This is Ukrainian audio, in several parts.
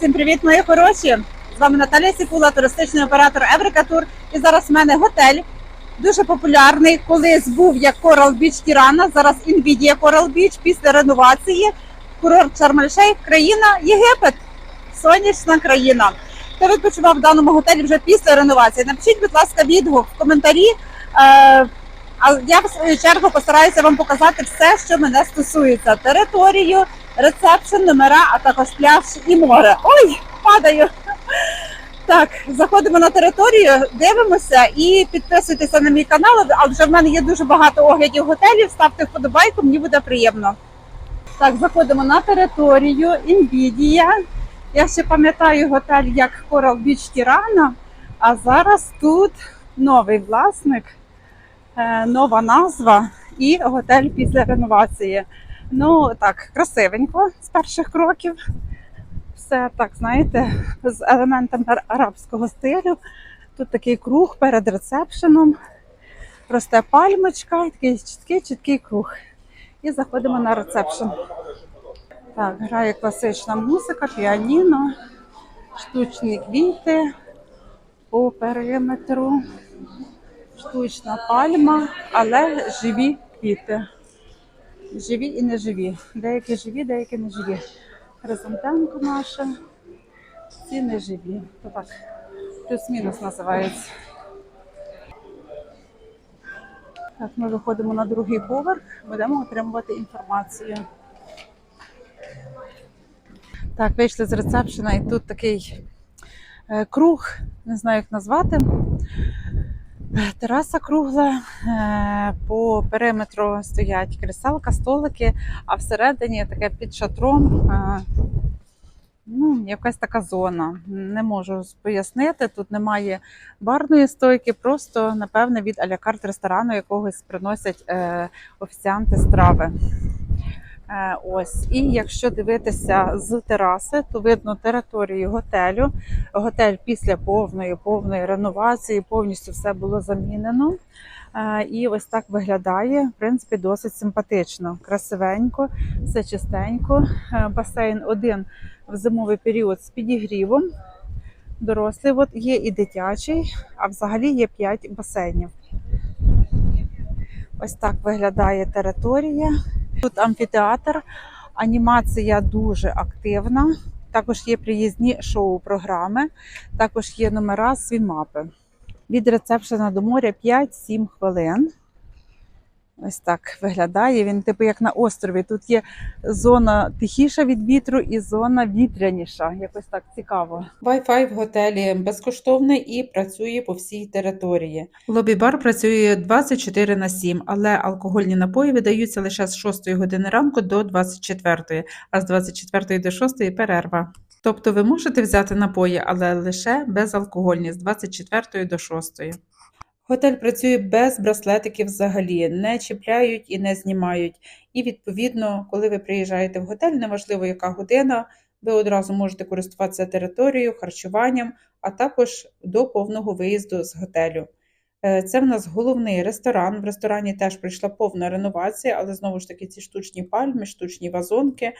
Всім привіт, мої хороші! З вами Наталія Сікула, туристичний оператор Еврика Тур. І зараз в мене готель дуже популярний. Колись був як Coral Beach Тірана, зараз Nvidia Coral Beach після реновації. Курорт Шарм-Ель-Шейх, країна Єгипет, сонячна країна. Хто відпочивав в даному готелі вже після реновації? Напишіть, будь ласка, відгук в коментарі. Е, а я в свою чергу постараюся вам показати все, що мене стосується: територію, рецепшн, номера, а також пляж і море. Ой, падаю. Так, заходимо на територію, дивимося і підписуйтеся на мій канал. А вже в мене є дуже багато оглядів готелів. Ставте вподобайку, мені буде приємно. Так, заходимо на територію Nvidia. Я ще пам'ятаю готель як Coral Beach Tirana, а зараз тут новий власник, е, нова назва і готель після реновації. Ну так, красивенько з перших кроків. Все так, знаєте, з елементами арабського стилю. Тут такий круг перед рецепшеном. Росте пальмочка, такий чіткий, чіткий круг. І заходимо на рецепшн. Так, грає класична музика, піаніно, штучні квіти по периметру, штучна пальма, але живі квіти. Живі і неживі. Деякі живі, деякі неживі. Хризантемка наша, ці неживі. То так, плюс-мінус називається. Так, ми виходимо на другий поверх, будемо отримувати інформацію. Так, вийшли з рецепшена, і тут такий е, круг, не знаю, як назвати. Тераса кругла, е, по периметру стоять кріселка, столики, а всередині таке під шатром. е, Ну, якась така зона. Не можу пояснити. Тут немає барної стойки, просто, напевне, від алякарт ресторану якогось приносять е, офіціанти страви. Е, ось. І якщо дивитися з тераси, то видно територію готелю. Готель після повної повної реновації повністю все було замінено. Е, І ось так виглядає. В принципі, досить симпатично, красивенько, все чистенько. Е, Басейн один в зимовий період з підігрівом. Дорослий от є і дитячий, а взагалі є 5 басейнів. Ось так виглядає територія. Тут амфітеатр, анімація дуже активна. Також є приїзні шоу-програми, також є номера свімапи. Від рецепшена до моря 5-7 хвилин. Ось так виглядає. Він, типу, як на острові. Тут є зона тихіша від вітру і зона вітряніша. Якось так цікаво. Wi-Fi в готелі безкоштовний і працює по всій території. Лобі-бар працює 24 на 7, але алкогольні напої видаються лише з 6 години ранку до 24, а з 24 до 6 перерва. Тобто ви можете взяти напої, але лише безалкогольні з 24 до 6. Готель працює без браслетиків взагалі, не чіпляють і не знімають. І відповідно, коли ви приїжджаєте в готель, неважливо яка година, ви одразу можете користуватися територією, харчуванням, а також до повного виїзду з готелю. Е, Це в нас головний ресторан. В ресторані теж прийшла повна реновація, але знову ж таки ці штучні пальми, штучні вазонки.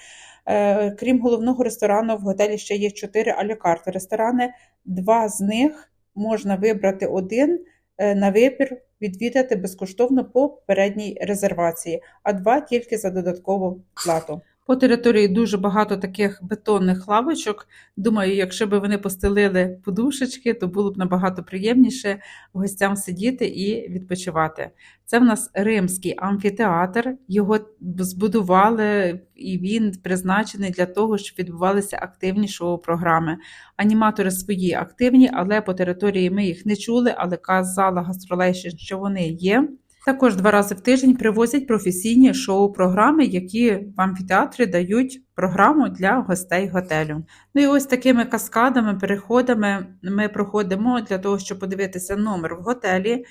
Е, Крім головного ресторану, в готелі ще є чотири алякарти ресторани. Два з них можна вибрати один на вибір, відвідати безкоштовно по попередній резервації, а два тільки за додаткову плату. По території дуже багато таких бетонних лавочок. Думаю, якщо б вони постелили подушечки, то було б набагато приємніше гостям сидіти і відпочивати. Це в нас римський амфітеатр. Його збудували, і він призначений для того, щоб відбувалися активні шоу-програми. Аніматори свої активні, але по території ми їх не чули, але казала Гастролейшн, що вони є. Також два рази в тиждень привозять професійні шоу-програми, які в амфітеатрі дають програму для гостей готелю. Ну і ось такими каскадами, переходами ми проходимо для того, щоб подивитися номер в готелі.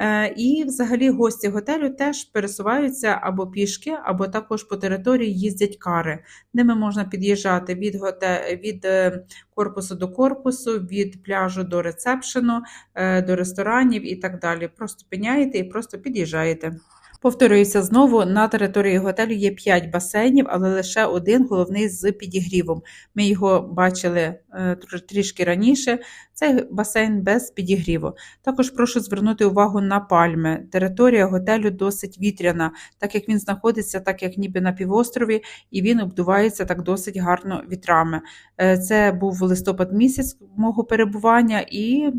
Е, І взагалі гості готелю теж пересуваються або пішки, або також по території їздять кари. Ними можна під'їжджати від, готе... від е, корпусу до корпусу, від пляжу до рецепшену, е, до ресторанів і так далі. Просто пиняєте і просто під'їжджаєте. Повторююся знову, на території готелю є 5 басейнів, але лише один головний з підігрівом. Ми його бачили е, трішки раніше. Цей басейн без підігріву. Також прошу звернути увагу на пальми. Територія готелю досить вітряна, так як він знаходиться, так як ніби на півострові, і він обдувається так досить гарно вітрами. Е, Це був листопад місяць мого перебування, і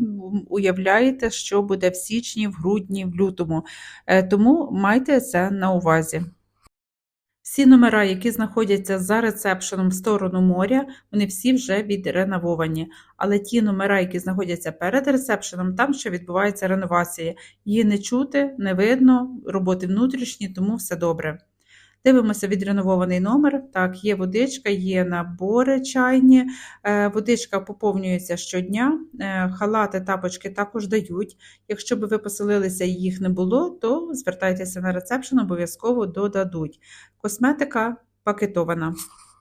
уявляєте, що буде в січні, в грудні, в лютому. Е, Тому майте це на увазі. Всі номера, які знаходяться за ресепшеном в сторону моря, вони всі вже відренововані. Але ті номера, які знаходяться перед ресепшеном, там ще відбувається реновація. Її не чути, не видно, роботи внутрішні, тому все добре. Дивимося відреновований номер. Так, є водичка, є набори чайні. Е, Водичка поповнюється щодня. Е, Халати, тапочки також дають. Якщо би ви поселилися і їх не було, то звертайтеся на ресепшн, обов'язково додадуть. Косметика пакетована.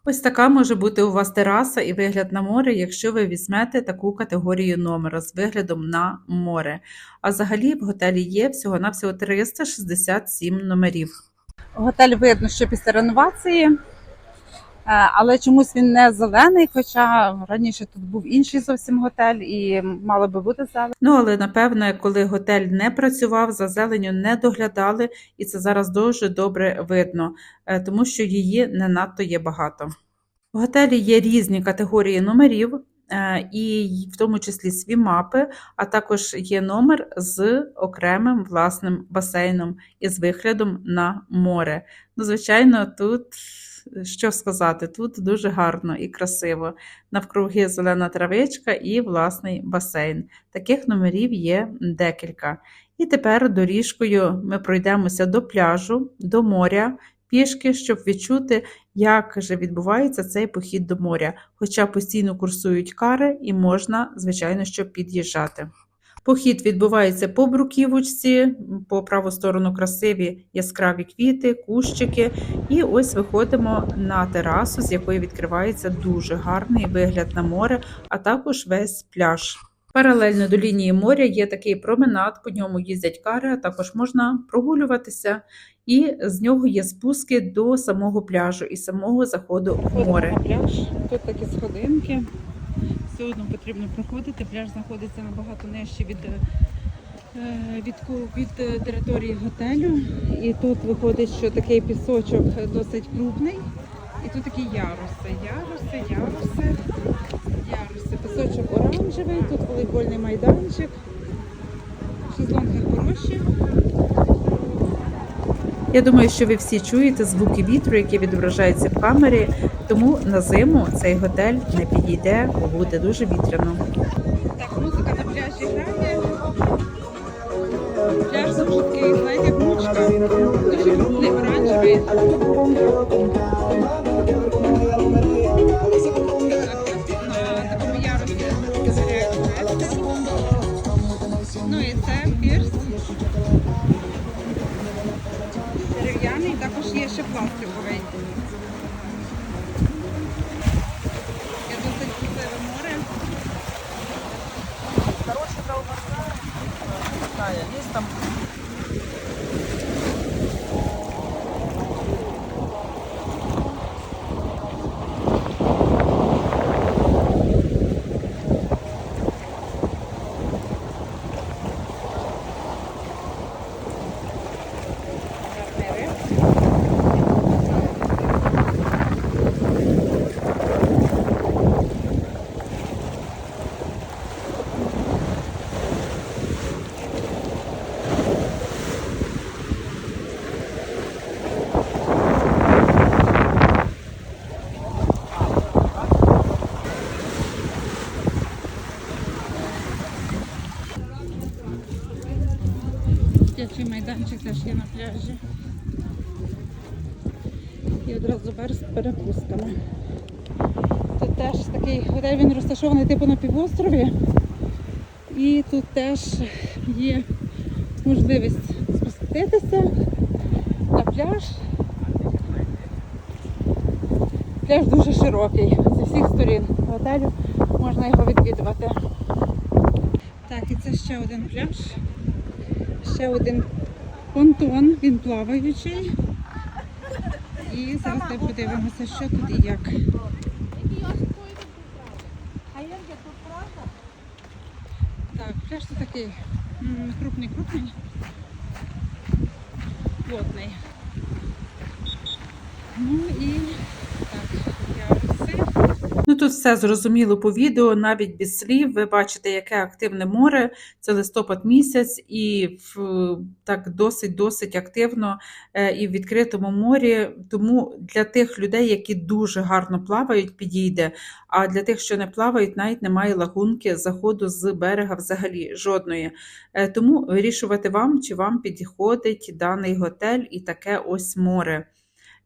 Ось така може бути у вас тераса і вигляд на море, якщо ви візьмете таку категорію номера з виглядом на море. А взагалі в готелі є всього-навсього 367 номерів. Готель видно, що після реновації, е, але чомусь він не зелений, хоча раніше тут був інший зовсім готель і мало би бути зелений. Ну, але напевне, коли готель не працював, за зеленю не доглядали, і це зараз дуже добре видно, е, тому що її не надто є багато. В готелі є різні категорії номерів, і в тому числі сві мапи, а також є номер з окремим власним басейном і з виглядом на море. Ну, звичайно, тут що сказати, тут дуже гарно і красиво. Навкруги зелена травичка і власний басейн. Таких номерів є декілька. І тепер доріжкою ми пройдемося до пляжу, до моря, пішки, щоб відчути, як же відбувається цей похід до моря. Хоча постійно курсують кари і можна, звичайно, що під'їжджати. Похід відбувається по бруківочці, по праву сторону красиві яскраві квіти, кущики. І ось виходимо на терасу, з якої відкривається дуже гарний вигляд на море, а також весь пляж. Паралельно до лінії моря є такий променад, по ньому їздять кари, а також можна прогулюватися, і з нього є спуски до самого пляжу і самого заходу в море. Пляж, тут такі сходинки. Все одно потрібно проходити. Пляж знаходиться набагато нижче від, е, від, від е, території готелю. І тут виходить, що такий пісочок досить крупний. І тут такі яруси, яруси, яруси, яруси. Оранжевий, тут волейбольний майданчик. Шезлонги хороші. Я думаю, що ви всі чуєте звуки вітру, які відображаються в камері, тому на зиму цей готель не підійде, бо буде дуже вітряно. Так, музика на пляжі грає. Пляж дуже такий, знаєте, як мучка. Дуже крупний, оранжевий. Є ще пластиковий. Є досить красиве море. Хороший колбаса, есть там Дитячий майданчик теж є на пляжі. І одразу бар з перепустками. Тут теж такий готель, він розташований типу на півострові. І тут теж є можливість спуститися на пляж. Пляж дуже широкий зі всіх сторін готелю можна його відвідувати. Так, і це ще один пляж. Ще один Понтон, він плаваючий. І зараз ми подивимося, що тут і як. Так, пляж тут такий крупний, крупний. Плотний. Ну і так, тут все зрозуміло по відео, навіть без слів. Ви бачите, яке активне море. Це листопад місяць, і в так досить досить активно е, і в відкритому морі. Тому для тих людей, які дуже гарно плавають, підійде. А для тих, що не плавають, навіть немає лагунки заходу з берега взагалі жодної. Е, Тому вирішувати вам, чи вам підходить даний готель і таке ось море.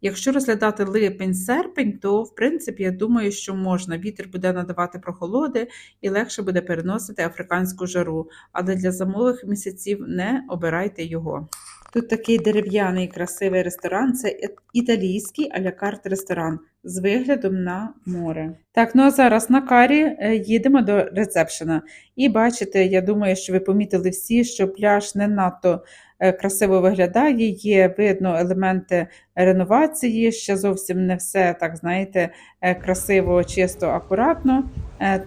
Якщо розглядати липень-серпень, то в принципі я думаю, що можна. Вітер буде надавати прохолоди і легше буде переносити африканську жару. Але для зимових місяців не обирайте його. Тут такий дерев'яний красивий ресторан. Це італійський а-ля ресторан з виглядом на море. Так, ну а зараз на карі е, їдемо до ресепшена. І бачите, я думаю, що ви помітили всі, що пляж не надто е, красиво виглядає. Є видно елементи реновації. Ще зовсім не все так, знаєте, е, красиво, чисто, акуратно.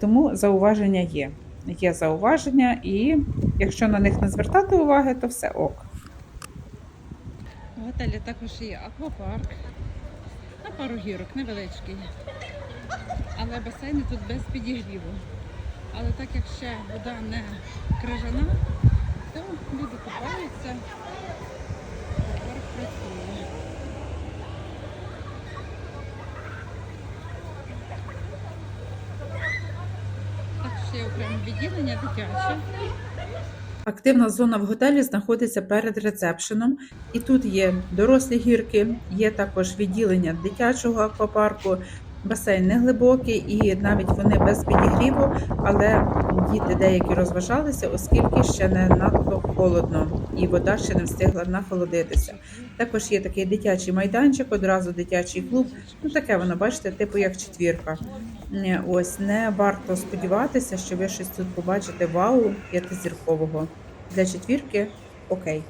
Тому зауваження є. Є зауваження, і якщо на них не звертати уваги, то все ок. У готелі також є аквапарк. Пару гірок, невеличкий. Але басейни тут без підігріву. Але так як ще вода не крижана, то люди купаються. Аквапарк працює. Так, ще є окреме відділення дитяче. Активна зона в готелі знаходиться перед рецепшеном, і тут є дорослі гірки, є також відділення дитячого аквапарку. Басейн не глибокий і навіть вони без підігріву, але діти деякі розважалися, оскільки ще не надто холодно і вода ще не встигла нахолодитися. Також є такий дитячий майданчик, одразу дитячий клуб. Ну таке воно, бачите, типу як четвірка. Е, Ось не варто сподіватися, що ви щось тут побачите вау п'ятизіркового. Для четвірки окей.